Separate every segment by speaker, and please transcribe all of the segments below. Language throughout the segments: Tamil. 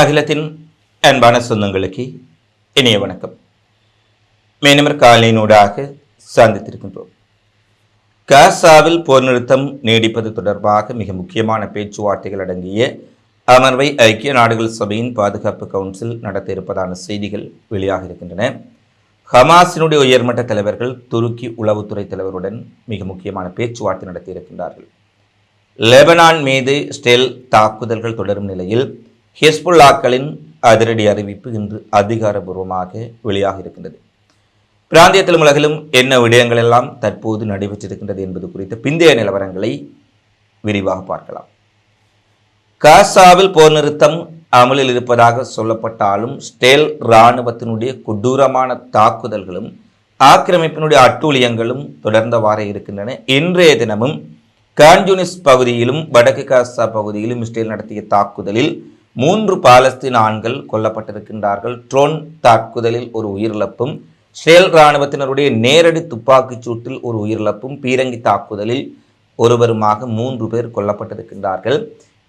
Speaker 1: அகிலத்தின் அன்பான சொந்தங்களுக்கு இனிய வணக்கம். மேனமர் காலையினூடாக சந்தித்திருக்கின்றோம். காசாவில் போர் நிறுத்தம் நீடிப்பது தொடர்பாக மிக முக்கியமான பேச்சுவார்த்தைகள் அடங்கிய அமர்வை ஐக்கிய நாடுகள் சபையின் பாதுகாப்பு கவுன்சில் நடத்த இருப்பதான செய்திகள் வெளியாக இருக்கின்றன. ஹமாஸினுடைய உயர்மட்ட தலைவர்கள் துருக்கி உளவுத்துறை தலைவருடன் மிக முக்கியமான பேச்சுவார்த்தை நடத்தியிருக்கின்றார்கள். லெபனான் மீது ஸ்டெல் தாக்குதல்கள் தொடரும் நிலையில் ஹிஸ்புல்லாக்களின் அதிரடி அறிவிப்பு இன்று அதிகாரபூர்வமாக வெளியாக இருக்கின்றது. பிராந்தியத்திலும் உலகிலும் என்ன விடயங்கள் எல்லாம் தற்போது நடைபெற்றிருக்கின்றது என்பது குறித்த பிந்தைய நிலவரங்களை விரிவாக பார்க்கலாம். காசாவில் போர் நிறுத்தம் அமலில் இருப்பதாக சொல்லப்பட்டாலும் ஸ்டேல் இராணுவத்தினுடைய கொடூரமான தாக்குதல்களும் ஆக்கிரமிப்பினுடைய அட்டூழியங்களும் தொடர்ந்தவாறே இருக்கின்றன. இன்றைய தினமும் கான்ஜூனிஸ் பகுதியிலும் வடக்கு காசா பகுதியிலும் இஸ்ரேல் நடத்திய தாக்குதலில் மூன்று பாலஸ்தீன ஆண்கள் கொல்லப்பட்டிருக்கின்றார்கள். ட்ரோன் தாக்குதலில் ஒரு உயிரிழப்பும் ஸ்ரேல் இராணுவத்தினருடைய நேரடி துப்பாக்கிச் சூட்டில் ஒரு உயிரிழப்பும் பீரங்கி தாக்குதலில் ஒருவருமாக மூன்று பேர் கொல்லப்பட்டிருக்கின்றார்கள்.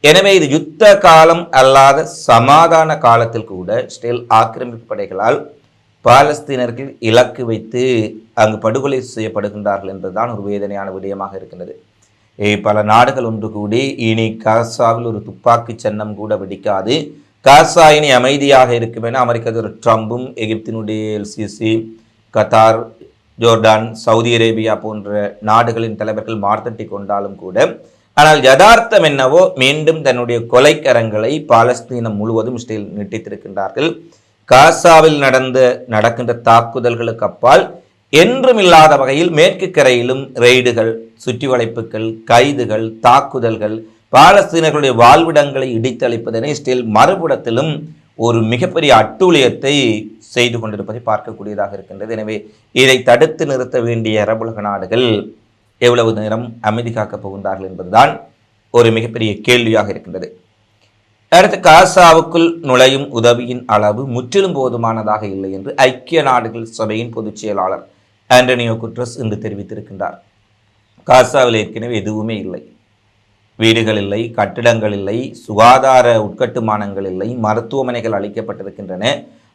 Speaker 1: எனவே இது யுத்த காலம் அல்லாத சமாதான காலத்தில் கூட ஸ்ரேல் ஆக்கிரமிப்பு படைகளால் பாலஸ்தீனர்கள் இலக்கு வைத்து அங்கு படுகொலை செய்யப்படுகின்றார்கள் என்பதுதான் ஒரு வேதனையான விடயமாக இருக்கின்றது. பல நாடுகள் ஒன்று கூடி இனி காசாவில் ஒரு துப்பாக்கி சன்னம் கூட வெடிக்காது. காசா இனி அமைதியாக இருக்கும் என அமெரிக்க அதிபர் ட்ரம்பும் எகிப்தினுடைய el Sisi Qatar Jordan Saudi Arabia போன்ற நாடுகளின் தலைவர்கள் மார்த்தட்டி கொண்டாலும் கூட ஆனால் யதார்த்தம் என்னவோ மீண்டும் தன்னுடைய கொலைக்கரங்களை பாலஸ்தீனம் முழுவதும் இஸ்ரேல் நீட்டித்திருக்கின்றார்கள். காசாவில் நடந்த நடக்கின்ற தாக்குதல்களுக்கு அப்பால் என்றும் இல்லாத வகையில் மேற்கு கரையிலும் ரெய்டுகள் சுற்றி வளைப்புகள் கைதுகள் தாக்குதல்கள் பாலஸ்தீனர்களுடைய வாழ்விடங்களை இடித்தளிப்பதனை ஸ்டில் மறுபுறத்திலும் ஒரு மிகப்பெரிய அட்டூழியத்தை செய்து கொண்டிருப்பதை பார்க்கக்கூடியதாக இருக்கின்றது. எனவே இதை தடுத்து நிறுத்த வேண்டிய அரபுலக நாடுகள் எவ்வளவு நேரம் அமைதி காக்கப் போகின்றார்கள் என்பதுதான் ஒரு மிகப்பெரிய கேள்வியாக இருக்கின்றது. அடுத்து காசாவுக்குள் நுழையும் உதவியின் அளவு முற்றிலும் போதுமானதாக இல்லை என்று ஐக்கிய நாடுகள் சபையின் பொதுச் செயலாளர் ஆண்டனியோ குட்ரஸ் இன்று தெரிவித்திருக்கின்றார். காசாவில் ஏற்கனவே எதுவுமே இல்லை. வீடுகள் இல்லை கட்டிடங்கள் இல்லை சுகாதார உட்கட்டுமானங்கள் இல்லை மருத்துவமனைகள் அளிக்கப்பட்டிருக்கின்றன.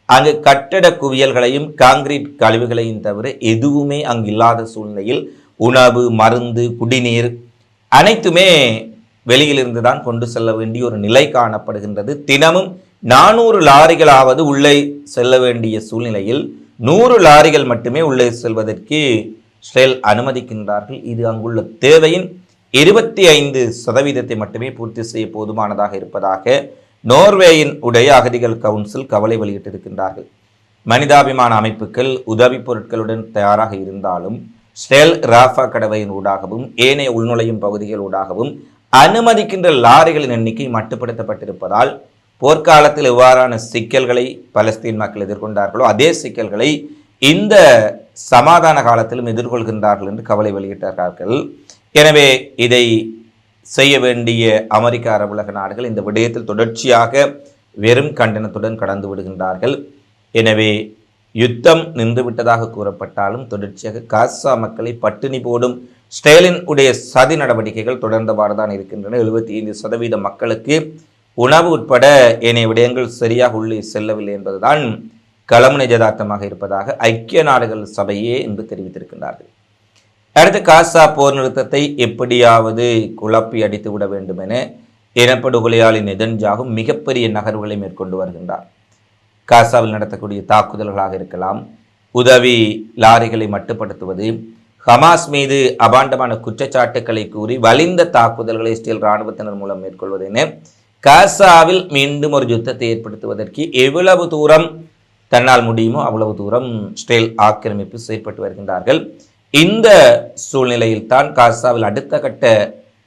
Speaker 1: அங்கு கட்டட குவியல்களையும் காங்கிரீட் கழிவுகளையும் தவிர எதுவுமே அங்கு இல்லாத சூழ்நிலையில் உணவு மருந்து குடிநீர் அனைத்துமே வெளியிலிருந்து தான் கொண்டு செல்ல வேண்டிய ஒரு நிலை காணப்படுகின்றது. தினமும் நானூறு லாரிகளாவது உள்ளே செல்ல வேண்டிய சூழ்நிலையில் நூறு லாரிகள் மட்டுமே உள்ளே செல்வதற்கு இஸ்ரேல் அனுமதிக்கின்றார்கள். இது அங்குள்ள தேவையின் இருபத்தி ஐந்து சதவீதத்தை மட்டுமே பூர்த்தி செய்ய போதுமானதாக இருப்பதாக நோர்வேயின் உடைய அகதிகள் கவுன்சில் கவலை வெளியிட்டிருக்கின்றார்கள். மனிதாபிமான அமைப்புகள் உதவி பொருட்களுடன் தயாராக இருந்தாலும் ஸ்டெல் ராஃபா கடவையின் ஊடாகவும் ஏனைய உள்நுழையும் பகுதிகள் ஊடாகவும் அனுமதிக்கின்ற லாரிகளின் எண்ணிக்கை மட்டுப்படுத்தப்பட்டிருப்பதால் போர்க்காலத்தில் எவ்வாறான சிக்கல்களை பலஸ்தீன் மக்கள் எதிர்கொண்டார்களோ அதே சிக்கல்களை இந்த சமாதான காலத்திலும் எதிர்கொள்கின்றார்கள் என்று கவலை வெளியிட்டார்கள். எனவே இதை செய்ய வேண்டிய அமெரிக்க அரபுலக நாடுகள் இந்த விடயத்தில் தொடர்ச்சியாக வெறும் கண்டனத்துடன் கடந்து விடுகின்றார்கள். எனவே யுத்தம் நின்றுவிட்டதாக கூறப்பட்டாலும் தொடர்ச்சியாக காசா மக்களை பட்டினி போடும் ஸ்டேலின் உடைய சதி நடவடிக்கைகள் தொடர்ந்தவாறு தான் இருக்கின்றன. எழுபத்தி ஐந்து சதவீத மக்களுக்கு உணவு உட்பட ஏனைய விடயங்கள் சரியாக உள்ளே செல்லவில்லை என்பதுதான் களமுனை ஜதார்த்தமாக இருப்பதாக ஐக்கிய நாடுகள் சபையே என்று தெரிவித்திருக்கின்றார்கள். அடுத்து காசா போர் நிறுத்தத்தை எப்படியாவது குழப்பி அடித்து விட வேண்டும் என இனப்படுகொலையாளி நெதன்ஜாகும் மிகப்பெரிய நகர்வுகளை மேற்கொண்டு வருகின்றார். காசாவில் நடத்தக்கூடிய தாக்குதல்களாக இருக்கலாம் உதவி லாரிகளை மட்டுப்படுத்துவது ஹமாஸ் மீது அபாண்டமான குற்றச்சாட்டுக்களை கூறி வலிந்த தாக்குதல்களை இஸ்ரேல் இராணுவத்தினர் மூலம் மேற்கொள்வது என காசாவில் மீண்டும் ஒரு யுத்தத்தை ஏற்படுத்துவதற்கு எவ்வளவு தூரம் தன்னால் முடியுமோ அவ்வளவு தூரம் ஸ்டேல் ஆக்கிரமிப்பு செயற்பட்டு வருகின்றார்கள். இந்த சூழ்நிலையில் தான் காசாவில் அடுத்த கட்ட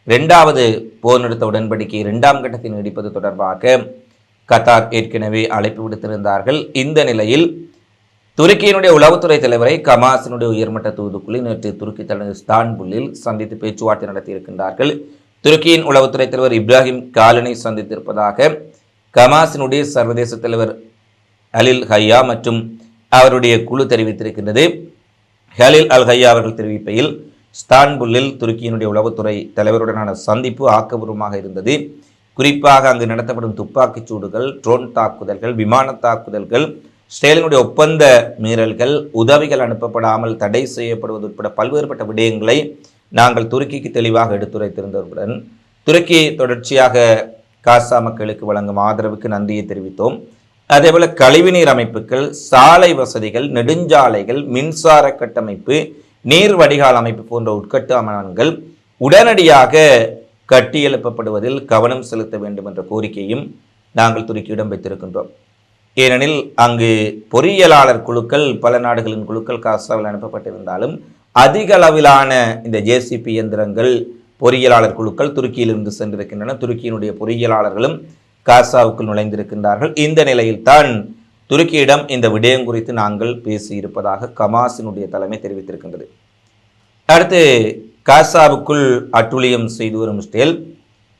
Speaker 1: இரண்டாவது போர் நிறுத்த உடன்படிக்கை இரண்டாம் கட்டத்தை நீடிப்பது தொடர்பாக கத்தார் ஏற்கனவே அழைப்பு விடுத்திருந்தார்கள். இந்த நிலையில் துருக்கியினுடைய உளவுத்துறை தலைவரை கமாசினுடைய உயர்மட்ட தூதுக்குழு நேற்று துருக்கி தலைநகர் ஸ்தான்புல்லில் சந்தித்து பேச்சுவார்த்தை நடத்தியிருக்கின்றார்கள். துருக்கியின் உளவுத்துறை தலைவர் இப்ராஹிம் காலனை சந்தித்திருப்பதாக கமாஸினுடைய சர்வதேச தலைவர் அலில் ஹையா மற்றும் அவருடைய குழு தெரிவித்திருக்கின்றது. ஹலில் அல் ஹையா அவர்கள் தெரிவிப்பையில் ஸ்தான்புல்லில் துருக்கியினுடைய உளவுத்துறை தலைவருடனான சந்திப்பு ஆக்கபூர்வமாக இருந்தது. குறிப்பாக அங்கு நடத்தப்படும் துப்பாக்கிச் சூடுகள் ட்ரோன் தாக்குதல்கள் விமான தாக்குதல்கள் ஸ்டேலினுடைய ஒப்பந்த மீறல்கள் உதவிகள் அனுப்பப்படாமல் தடை செய்யப்படுவது உட்பட பல்வேறுபட்ட விடயங்களை நாங்கள் துருக்கிக்கு தெளிவாக எடுத்துரைத்திருந்தவருடன் துருக்கி தொடர்ச்சியாக காசா மக்களுக்கு வழங்கும் ஆதரவுக்கு நன்றியை தெரிவித்தோம். அதேபோல் கழிவுநீர் அமைப்புகள் சாலை வசதிகள் நெடுஞ்சாலைகள் மின்சார கட்டமைப்பு நீர் வடிகால் அமைப்பு போன்ற உட்கட்டமைப்புகள் உடனடியாக கட்டியெழுப்பப்படுவதில் கவனம் செலுத்த வேண்டும் என்ற கோரிக்கையும் நாங்கள் துருக்கியிடம் வைத்திருக்கின்றோம். ஏனெனில் அங்கு பொறியியலாளர் குழுக்கள் பல நாடுகளின் குழுக்கள் காசாவில் அனுப்பப்பட்டிருந்தாலும் அதிக அளவிலான இந்த ஜேசிபி இயந்திரங்கள் பொறியியலாளர் குழுக்கள் துருக்கியிலிருந்து சென்றிருக்கின்றன. துருக்கியினுடைய பொறியியலாளர்களும் காசாவுக்குள் நுழைந்திருக்கின்றார்கள். இந்த நிலையில்தான் துருக்கியிடம் இந்த விடயம் குறித்து நாங்கள் பேசியிருப்பதாக கமாசினுடைய தலைமை தெரிவித்திருக்கின்றது. அடுத்து காசாவுக்குள் அட்டுழியம் செய்து வரும் ஸ்டேல்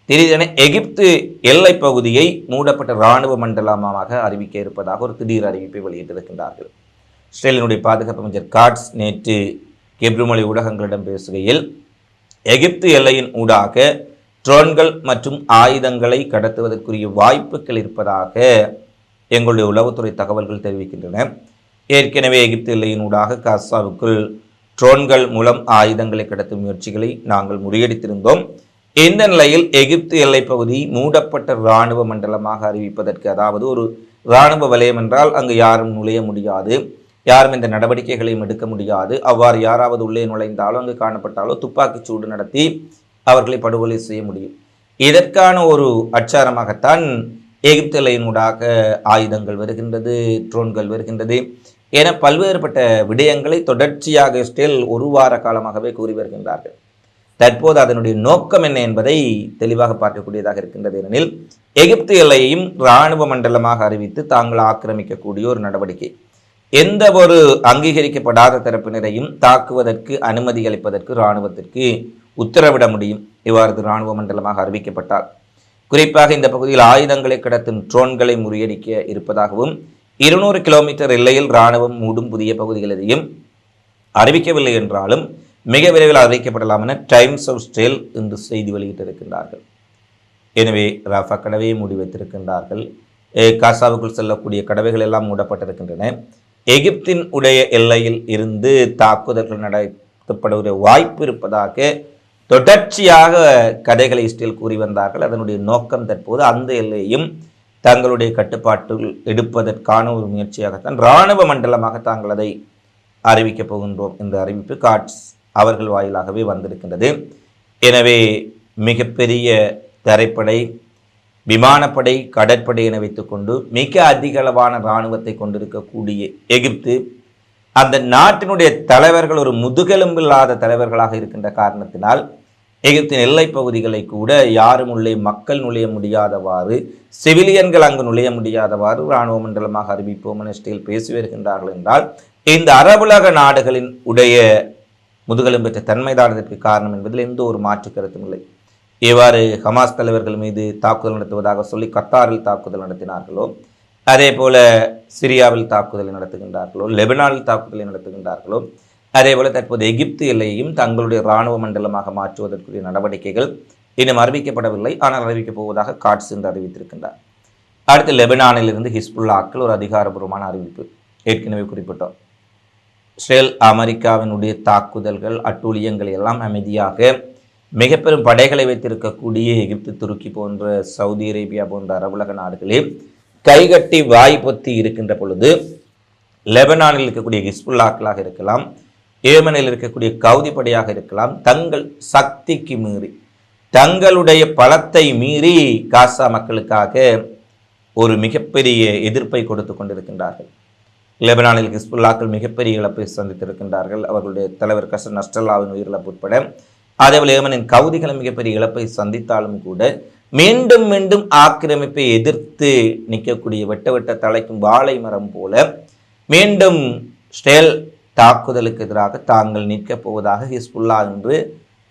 Speaker 1: திடீரென எகிப்து எல்லை பகுதியை மூடப்பட்ட இராணுவ மண்டலமாக அறிவிக்க இருப்பதாக ஒரு திடீர் அறிவிப்பை வெளியிட்டிருக்கின்றார்கள். இஸ்ரேலினுடைய பாதுகாப்பு அமைச்சர் காட்ஸ் நேற்று கெப்ருமலை ஊடகங்களிடம் பேசுகையில் எகிப்து எல்லையின் ஊடாக ட்ரோன்கள் மற்றும் ஆயுதங்களை கடத்துவதற்குரிய வாய்ப்புகள் இருப்பதாக எங்களுடைய உளவுத்துறை தகவல்கள் தெரிவிக்கின்றன. ஏற்கனவே எகிப்து எல்லையின் ஊடாக காசாவுக்குள் ட்ரோன்கள் மூலம் ஆயுதங்களை கடத்தும் முயற்சிகளை நாங்கள் முறியடித்திருந்தோம். இந்த நிலையில் எகிப்து எல்லைப் பகுதி மூடப்பட்ட இராணுவ மண்டலமாக அறிவிப்பதற்கு அதாவது ஒரு இராணுவ வலயம் என்றால் அங்கு யாரும் நுழைய முடியாது. யாரும் இந்த நடவடிக்கைகளையும் எடுக்க முடியாது. அவ்வாறு யாராவது உள்ளே நுழைந்தாலோ அங்கு காணப்பட்டாலோ துப்பாக்கி சூடு நடத்தி அவர்களை படுகொலை செய்ய முடியும். இதற்கான ஒரு அச்சாரமாகத்தான் எகிப்து எல்லையினூடாக ஆயுதங்கள் வருகின்றது ட்ரோன்கள் வருகின்றது என பல்வேறுபட்ட விடயங்களை தொடர்ச்சியாக ஸ்டில் ஒரு வார காலமாகவே கூறி வருகின்றார்கள். தற்போது அதனுடைய நோக்கம் என்ன என்பதை தெளிவாக பார்க்கக்கூடியதாக இருக்கின்றது ஏனெனில் எகிப்து எல்லையையும் இராணுவ மண்டலமாக அறிவித்து தாங்கள் ஆக்கிரமிக்கக்கூடிய ஒரு நடவடிக்கை. எந்த ஒரு அங்கீகரிக்கப்படாத தரப்பினரையும் தாக்குவதற்கு அனுமதி அளிப்பதற்கு இராணுவத்திற்கு உத்தரவிட முடியும். இவ்வாறு இராணுவ மண்டலமாக அறிவிக்கப்பட்டால் குறிப்பாக இந்த பகுதியில் ஆயுதங்களை கடத்தும் ட்ரோன்களை முறியடிக்க இருப்பதாகவும் இருநூறு கிலோமீட்டர் எல்லையில் இராணுவம் மூடும் புதிய பகுதிகள் அறிவிக்கவில்லை என்றாலும் மிக விரைவில் அறிவிக்கப்படலாம் என டைம்ஸ் ஆஃப் ஸ்டேல் என்று செய்தி வெளியிட்டிருக்கின்றார்கள். எனவே ராஃபா கடவையை மூடி வைத்திருக்கின்றார்கள். காசாவுக்குள் செல்லக்கூடிய கடவைகள் எல்லாம் மூடப்பட்டிருக்கின்றன. எகிப்தின் உடைய எல்லையில் இருந்து தாக்குதல்கள் நடத்தப்படுகிற வாய்ப்பு இருப்பதாக தொடர்ச்சியாக கதைகளை இஸ்ரேல் கூறி வந்தார்கள். அதனுடைய நோக்கம் தற்போது அந்த எல்லையும் தங்களுடைய கட்டுப்பாட்டில் எடுப்பதற்கான ஒரு முயற்சியாகத்தான் இராணுவ மண்டலமாக தாங்கள் அதை அறிவிக்கப் போகின்றோம் என்ற அறிவிப்பு காட்ஸ் அவர்கள் வாயிலாகவே வந்திருக்கின்றது. எனவே மிகப்பெரிய தரைப்படை விமானப்படை கடற்படை என வைத்துக்கொண்டு மிக அதிக அளவான இராணுவத்தை கொண்டிருக்கக்கூடிய எகிப்து அந்த நாட்டினுடைய தலைவர்கள் ஒரு முதுகெலும்பில்லாத தலைவர்களாக இருக்கின்ற காரணத்தினால் எகிப்தின் எல்லைப் பகுதிகளை கூட யாரும் உள்ளே மக்கள் நுழைய முடியாதவாறு செவிலியன்கள் அங்கு நுழைய முடியாதவாறு இராணுவ மண்டலமாக அறிவிப்போம் என ஸ்டீல் பேசி வருகின்றார்கள் என்றால் இந்த அரபுலக நாடுகளின் உடைய முதுகெலும்பற்ற தன்மைதான் இதற்கு காரணம் என்பதில் எந்த ஒரு மாற்று கருத்தும் இல்லை. இவ்வாறு ஹமாஸ் தலைவர்கள் மீது தாக்குதல் நடத்துவதாக சொல்லி கத்தாரில் தாக்குதல் நடத்தினார்களோ அதே போல சிரியாவில் தாக்குதலை நடத்துகின்றார்களோ லெபனானில் தாக்குதலை நடத்துகின்றார்களோ அதே போல தற்போது எகிப்து எல்லையையும் தங்களுடைய இராணுவ மண்டலமாக மாற்றுவதற்குரிய நடவடிக்கைகள் இன்னும் அறிவிக்கப்படவில்லை. ஆனால் அறிவிக்கப் போவதாக காட்ஸ் என்று அறிவித்திருக்கின்றார். அடுத்து லெபனானிலிருந்து ஹிஸ்புல்லாக்கள் ஒரு அதிகாரபூர்வமான அறிவிப்பு ஏற்கனவே குறிப்பிட்டோம். இஸ்ரேல் அமெரிக்காவினுடைய தாக்குதல்கள் அட்டூழியங்கள் எல்லாம் அமைதியாக மிக பெரும் படைகளை வைத்திருக்கக்கூடிய எகிப்து துருக்கி போன்ற சவுதி அரேபியா போன்ற அரபுலக நாடுகளில் கைகட்டி வாய் பொத்தி இருக்கின்ற பொழுது லெபனானில் இருக்கக்கூடிய ஹிஸ்புல்லாக்களாக இருக்கலாம் ஏமனில் இருக்கக்கூடிய கவுதி படையாக இருக்கலாம் தங்கள் சக்திக்கு மீறி தங்களுடைய பலத்தை மீறி காசா மக்களுக்காக ஒரு மிகப்பெரிய எதிர்ப்பை கொடுத்து கொண்டிருக்கின்றார்கள். லெபனானில் ஹிஸ்புல்லாக்கள் மிகப்பெரிய இழப்பை சந்தித்திருக்கின்றார்கள். அவர்களுடைய தலைவர் கசன் நஸ்டல்லாவின் உயிரிழப்பு உட்பட அதேபோல் ஏமனின் கவுதிகள் மிகப்பெரிய இழப்பை சந்தித்தாலும் கூட மீண்டும் மீண்டும் ஆக்கிரமிப்பை எதிர்த்து நிற்கக்கூடிய வெட்ட வெட்ட தலைக்கும் வாழை மரம் போல மீண்டும் ஸ்டேல் தாக்குதலுக்கு எதிராக தாங்கள் நிற்கப் போவதாக ஹிஸ்புல்லா என்று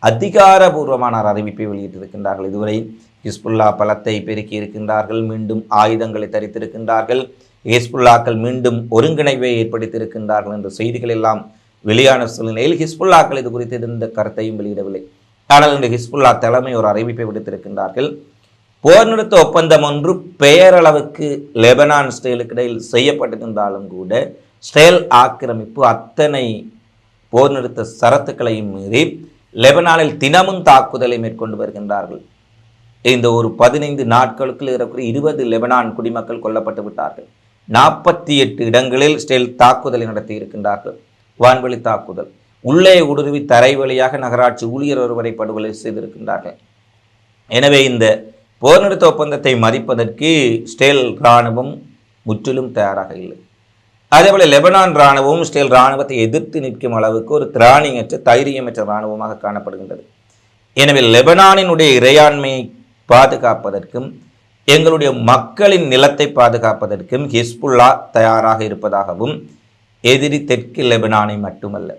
Speaker 1: அதிகாரபூர்வமான அறிவிப்பை வெளியிட்டிருக்கின்றார்கள். இதுவரை ஹிஸ்புல்லா பலத்தை பெருக்கி இருக்கின்றார்கள் மீண்டும் ஆயுதங்களை தரித்திருக்கின்றார்கள். ஹிஸ்புல்லாக்கள் மீண்டும் ஒருங்கிணைவை ஏற்படுத்தியிருக்கின்றார்கள் என்ற செய்திகள் எல்லாம் வெளியான சூழ்நிலையில் ஹிஸ்புல்லாக்கள் இது குறித்து எந்த கருத்தையும் வெளியிடவில்லை. ஆனால் இந்த ஹிஸ்புல்லா தலைமை ஒரு அறிவிப்பை விடுத்திருக்கின்றார்கள். போர் நிறுத்த ஒப்பந்தம் ஒன்று பெயரளவுக்கு லெபனான் ஸ்டேலுக்கு இடையில் செய்யப்பட்டிருந்தாலும் கூட ஸ்டேல் ஆக்கிரமிப்பு அத்தனை போர் நிறுத்த சரத்துக்களையும் மீறி லெபனானில் தினமும் தாக்குதலை மேற்கொண்டு வருகின்றார்கள். இந்த ஒரு பதினைந்து நாட்களுக்குள் இருக்கிற இருபது லெபனான் குடிமக்கள் கொல்லப்பட்டு விட்டார்கள். நாற்பத்தி எட்டு இடங்களில் ஸ்டேல் தாக்குதலை நடத்தி இருக்கின்றார்கள் வான்வெளி தாக்குதல். உள்ளே ஊடுருவி தரை வழியாக நகராட்சி ஊழியர் ஒருவரை படுகொலை செய்திருக்கின்றார்கள். எனவே இந்த போர் நிறுத்த ஒப்பந்தத்தை மதிப்பதற்கு ஸ்டேல் இராணுவம் முற்றிலும் தயாராக இல்லை. அதேபோல் லெபனான் இராணுவம் ஸ்டேல் இராணுவத்தை எதிர்த்து நிற்கும் அளவுக்கு ஒரு திராணியற்ற தைரியமற்ற இராணுவமாக காணப்படுகின்றது. எனவே லெபனானினுடைய இறையாண்மையை பாதுகாப்பதற்கும் எங்களுடைய மக்களின் நிலத்தை பாதுகாப்பதற்கும் ஹிஸ்புல்லா தயாராக இருப்பதாகவும் எதிரி தெற்கு லெபனானை மட்டுமல்ல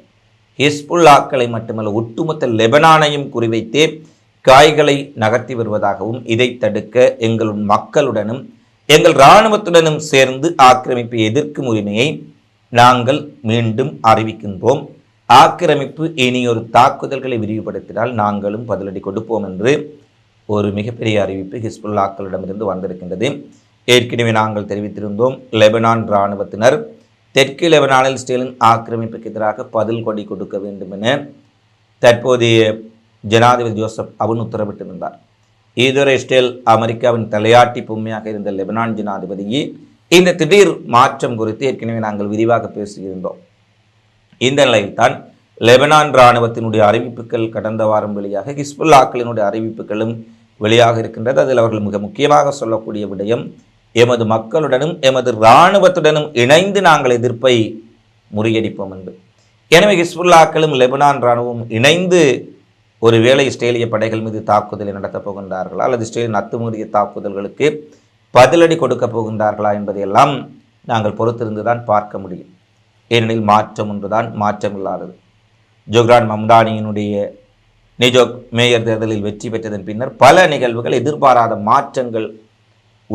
Speaker 1: ஹிஸ்புல்லாக்களை மட்டுமல்ல ஒட்டுமொத்த லெபனானையும் குறிவைத்தே காய்களை நகர்த்தி வருவதாகவும் இதை தடுக்க எங்கள் மக்களுடனும் எங்கள் இராணுவத்துடனும் சேர்ந்து ஆக்கிரமிப்பு எதிர்க்கும் உரிமையை நாங்கள் மீண்டும் அறிவிக்கின்றோம். ஆக்கிரமிப்பு இனியொரு தாக்குதல்களை விரிவுபடுத்தினால் நாங்களும் பதிலடி கொடுப்போம் என்று ஒரு மிகப்பெரிய அறிவிப்பு ஹிஸ்புல்லாக்களிடமிருந்து வந்திருக்கின்றது. ஏற்கனவே நாங்கள் தெரிவித்திருந்தோம் லெபனான் இராணுவத்தினர் தெற்கு லெபனானில் ஸ்டேலின் ஆக்கிரமிப்புக்கு எதிராக பதில் கொடி கொடுக்க வேண்டும் என தற்போதைய ஜனாதிபதி ஜோசப் அவன் உத்தரவிட்டிருந்தார். இதுவரை ஸ்டேல் அமெரிக்காவின் தலையாட்டி பொம்மையாக இருந்த லெபனான் ஜனாதிபதியை இந்த திடீர் மாற்றம் குறித்து ஏற்கனவே நாங்கள் விரிவாக பேசியிருந்தோம். இந்த நிலையில்தான் லெபனான் இராணுவத்தினுடைய அறிவிப்புகள் கடந்த வாரம் வெளியாக ஹிஸ்புல்லாக்களினுடைய அறிவிப்புகளும் வெளியாக இருக்கின்றது. அதில் அவர்கள் மிக முக்கியமாக சொல்லக்கூடிய விடயம் எமது மக்களுடனும் எமது இராணுவத்துடனும் இணைந்து நாங்கள் எதிர்ப்பை முறியடிப்போம் என்று. எனவே ஹிஸ்புல்லாக்களும் லெபனான் இராணுவம் இணைந்து ஒருவேளை இஸ்ரேலிய படைகள் மீது தாக்குதலை நடத்தப் போகின்றார்களா அல்லது இஸ்ரேலின் அத்துமீறிய தாக்குதல்களுக்கு பதிலடி கொடுக்கப் போகின்றார்களா என்பதையெல்லாம் நாங்கள் பொறுத்திருந்து தான் பார்க்க முடியும். ஏனெனில் மாற்றம் ஒன்றுதான் மாற்றம் இல்லாதது. ஜொக்ரான் மம்தானியினுடைய நிஜோக் மேயர் தேர்தலில் வெற்றி பெற்றதன் பின்னர் பல நிகழ்வுகள் எதிர்பாராத மாற்றங்கள்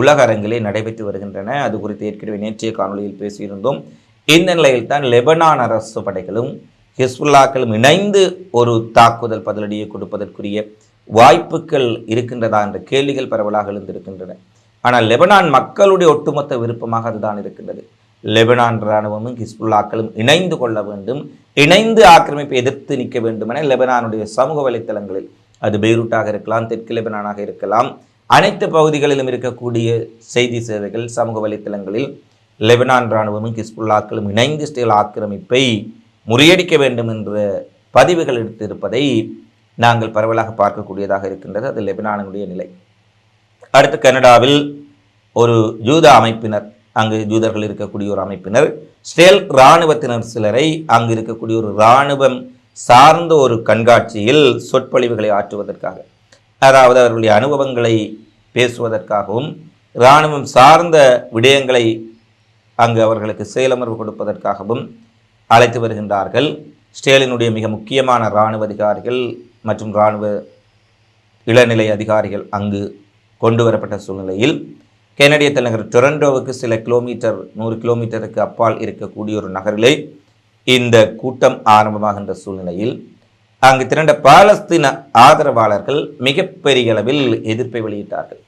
Speaker 1: உலக அரங்கிலே நடைபெற்று வருகின்றன. அது குறித்து ஏற்கனவே நேற்றைய காணொலியில் பேசியிருந்தோம். இந்த நிலையில் தான் லெபனான் அரசு படைகளும் ஹிஸ்புல்லாக்களும் இணைந்து ஒரு தாக்குதல் பதிலடியை கொடுப்பதற்குரிய வாய்ப்புகள் இருக்கின்றதா என்ற கேள்விகள் பரவலாக எழுந்திருக்கின்றன. ஆனால் லெபனான் மக்களுடைய ஒட்டுமொத்த விருப்பமாக அதுதான் இருக்கின்றது. லெபனான் இராணுவமும் ஹிஸ்புல்லாக்களும் இணைந்து கொள்ள வேண்டும். இணைந்து ஆக்கிரமிப்பை எதிர்த்து நிற்க வேண்டும் என லெபனானுடைய சமூக வலைத்தளங்களில். அது பெய்ரூட்டாக இருக்கலாம் தெற்கு லெபனானாக இருக்கலாம். அனைத்து பகுதிகளிலும் இருக்கக்கூடிய செய்தி சேவைகள் சமூக வலைத்தளங்களில் லெபனான் இராணுவமும் கிஸ்புல்லாக்களும் இணைந்து ஸ்டேல் ஆக்கிரமிப்பை முறியடிக்க வேண்டும் என்ற பதிவுகள் எடுத்திருப்பதை நாங்கள் பரவலாக பார்க்கக்கூடியதாக இருக்கின்றது. அது லெபனானுடைய நிலை. அடுத்து கனடாவில் ஒரு ஜூத அமைப்பினர் அங்கு ஜூதர்கள் இருக்கக்கூடிய ஒரு அமைப்பினர் ஸ்டேல் இராணுவத்தினர் சிலரை அங்கு இருக்கக்கூடிய ஒரு இராணுவம் சார்ந்த ஒரு கண்காட்சியில் சொற்பொழிவுகளை ஆற்றுவதற்காக அதாவது அவர்களுடைய அனுபவங்களை பேசுவதற்காகவும் இராணுவம் சார்ந்த விடயங்களை அங்கு அவர்களுக்கு செயலமர்வு கொடுப்பதற்காகவும் அழைத்து வருகின்றார்கள். ஸ்டேலினுடைய மிக முக்கியமான இராணுவ அதிகாரிகள் மற்றும் இராணுவ இளநிலை அதிகாரிகள் அங்கு கொண்டு வரப்பட்ட சூழ்நிலையில் கெனடிய தலைநகர் டொரண்டோவுக்கு சில கிலோமீட்டர் நூறு கிலோமீட்டருக்கு அப்பால் இருக்கக்கூடிய ஒரு நகரிலே இந்த கூட்டம் ஆரம்பமாகின்ற சூழ்நிலையில் அங்கு திரண்ட பாலஸ்தீன ஆதரவாளர்கள் மிகப்பெரிய அளவில் எதிர்ப்பை வெளியிட்டார்கள்.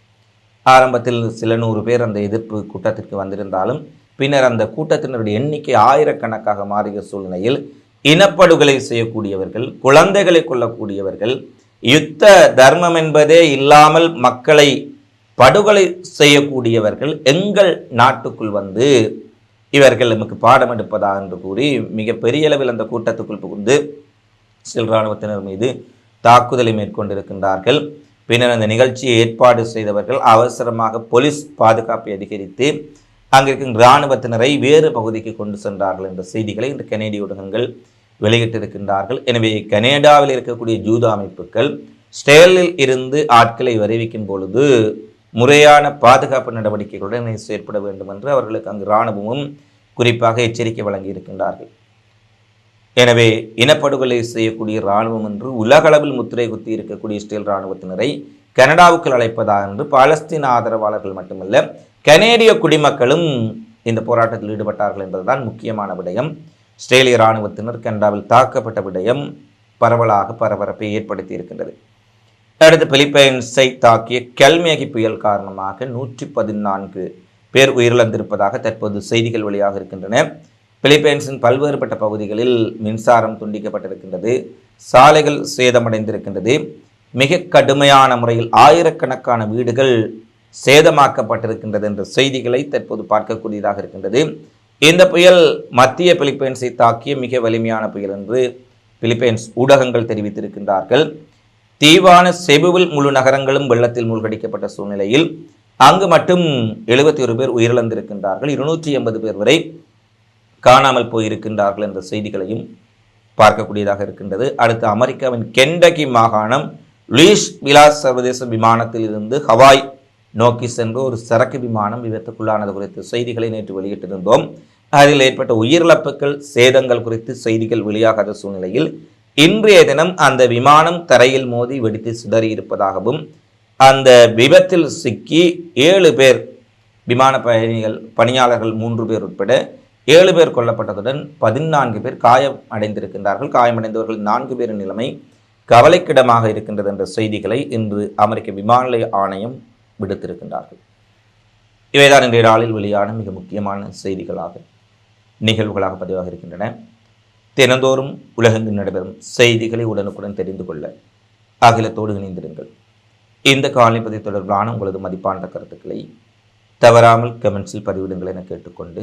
Speaker 1: ஆரம்பத்தில் சில நூறு பேர் அந்த எதிர்ப்பு கூட்டத்திற்கு வந்திருந்தாலும் பின்னர் அந்த கூட்டத்தினருடைய எண்ணிக்கை ஆயிரக்கணக்காக மாறிய சூழ்நிலையில் இனப்படுகொலை செய்யக்கூடியவர்கள் குழந்தைகளை கொல்லக்கூடியவர்கள் யுத்த தர்மம் என்பதே இல்லாமல் மக்களை படுகொலை செய்யக்கூடியவர்கள் எங்கள் நாட்டுக்குள் வந்து இவர்கள் நமக்கு பாடம் எடுப்பதா என்று கூறி மிக பெரிய அளவில் அந்த கூட்டத்துக்குள் புகுந்து சில் இராணுவத்தினர் மீது தாக்குதலை மேற்கொண்டிருக்கின்றார்கள். பின்னர் அந்த நிகழ்ச்சியை ஏற்பாடு செய்தவர்கள் அவசரமாக போலீஸ் பாதுகாப்பை அதிகரித்து அங்கிருக்கும் இராணுவத்தினரை வேறு பகுதிக்கு கொண்டு சென்றார்கள் என்ற செய்திகளை இந்த கனேடிய ஊடகங்கள் வெளியிட்டிருக்கின்றார்கள். எனவே கனேடாவில் இருக்கக்கூடிய ஜூத அமைப்புகள் ஸ்டேலில் இருந்து ஆட்களை வருவிக்கும் பொழுது முறையான பாதுகாப்பு நடவடிக்கைகளுடன் செயற்பட வேண்டும் என்று அவர்களுக்கு அங்கு இராணுவமும் குறிப்பாக எச்சரிக்கை வழங்கி இருக்கின்றார்கள் எனவே இனப்படுகொலை செய்யக்கூடிய இராணுவம் என்று உலகளவில் முத்திரை குத்தி இருக்கக்கூடிய இஸ்ரேல் இராணுவத்தினரை கனடாவுக்கு அழைப்பதா என்று பாலஸ்தீன ஆதரவாளர்கள் மட்டுமல்ல கனேடிய குடிமக்களும் இந்த போராட்டத்தில் ஈடுபட்டார்கள் என்பதுதான் முக்கியமான விடயம். இஸ்ரேலிய இராணுவத்தினர் கனடாவில் தாக்கப்பட்ட விடயம் பரவலாக பரபரப்பை ஏற்படுத்தி இருக்கின்றது. அடுத்து பிலிப்பைன்ஸை தாக்கிய கல்மேகி புயல் காரணமாக நூற்றி பதினான்கு பேர் உயிரிழந்திருப்பதாக தற்போது செய்திகள் வெளியாக இருக்கின்றன. பிலிப்பைன்ஸின் பல்வேறுபட்ட பகுதிகளில் மின்சாரம் துண்டிக்கப்பட்டிருக்கின்றது சாலைகள் சேதமடைந்திருக்கின்றது. மிக கடுமையான முறையில் ஆயிரக்கணக்கான வீடுகள் சேதமாக்கப்பட்டிருக்கின்றது என்ற செய்திகளை தற்போது பார்க்கக்கூடியதாக இருக்கின்றது. இந்த புயல் மத்திய பிலிப்பைன்ஸை தாக்கிய மிக வலிமையான புயல் என்று பிலிப்பைன்ஸ் ஊடகங்கள் தெரிவித்திருக்கின்றார்கள். தீவான செபுவில் முழு நகரங்களும் வெள்ளத்தில் மூழ்கடிக்கப்பட்ட சூழ்நிலையில் அங்கு மட்டும் எழுபத்தி ஒரு பேர் உயிரிழந்திருக்கின்றார்கள். இருநூற்றி எண்பது பேர் வரை காணாமல் போயிருக்கின்றார்கள் என்ற செய்திகளையும் பார்க்கக்கூடியதாக இருக்கின்றது. அடுத்து அமெரிக்காவின் கெண்டகி மாகாணம் லூயிஸ் விலாஸ் சர்வதேச விமானத்தில் இருந்து ஹவாய் நோக்கி சென்று ஒரு சரக்கு விமானம் விபத்துக்குள்ளானது குறித்த செய்திகளை நேற்று வெளியிட்டிருந்தோம். அதில் ஏற்பட்ட உயிரிழப்புகள் சேதங்கள் குறித்து செய்திகள் வெளியாகாத சூழ்நிலையில் இன்றைய தினம் அந்த விமானம் தரையில் மோதி வெடித்து சிதறி இருப்பதாகவும் அந்த விபத்தில் சிக்கி ஏழு பேர் விமான பயணிகள் பணியாளர்கள் மூன்று பேர் உட்பட ஏழு பேர் கொல்லப்பட்டதுடன் பதினான்கு பேர் காயம் அடைந்திருக்கின்றார்கள். காயமடைந்தவர்கள் நான்கு பேரின் நிலைமை கவலைக்கிடமாக இருக்கின்றது என்ற செய்திகளை இன்று அமெரிக்க விமான நிலைய ஆணையம் விடுத்திருக்கின்றார்கள். இவைதான் இன்றைய நாளில் வெளியான மிக முக்கியமான செய்திகளாக நிகழ்வுகளாக பதிவாக இருக்கின்றன. தினந்தோறும் உலகெங்கு நடைபெறும் செய்திகளை உடனுக்குடன் தெரிந்து கொள்ள அகிலத்தோடு இணைந்திருங்கள். இந்த காலனிப்பதை தொடர்பான உங்களது மதிப்பான கருத்துக்களை தவறாமல் கமெண்ட்ஸில் பதிவிடுங்கள் என கேட்டுக்கொண்டு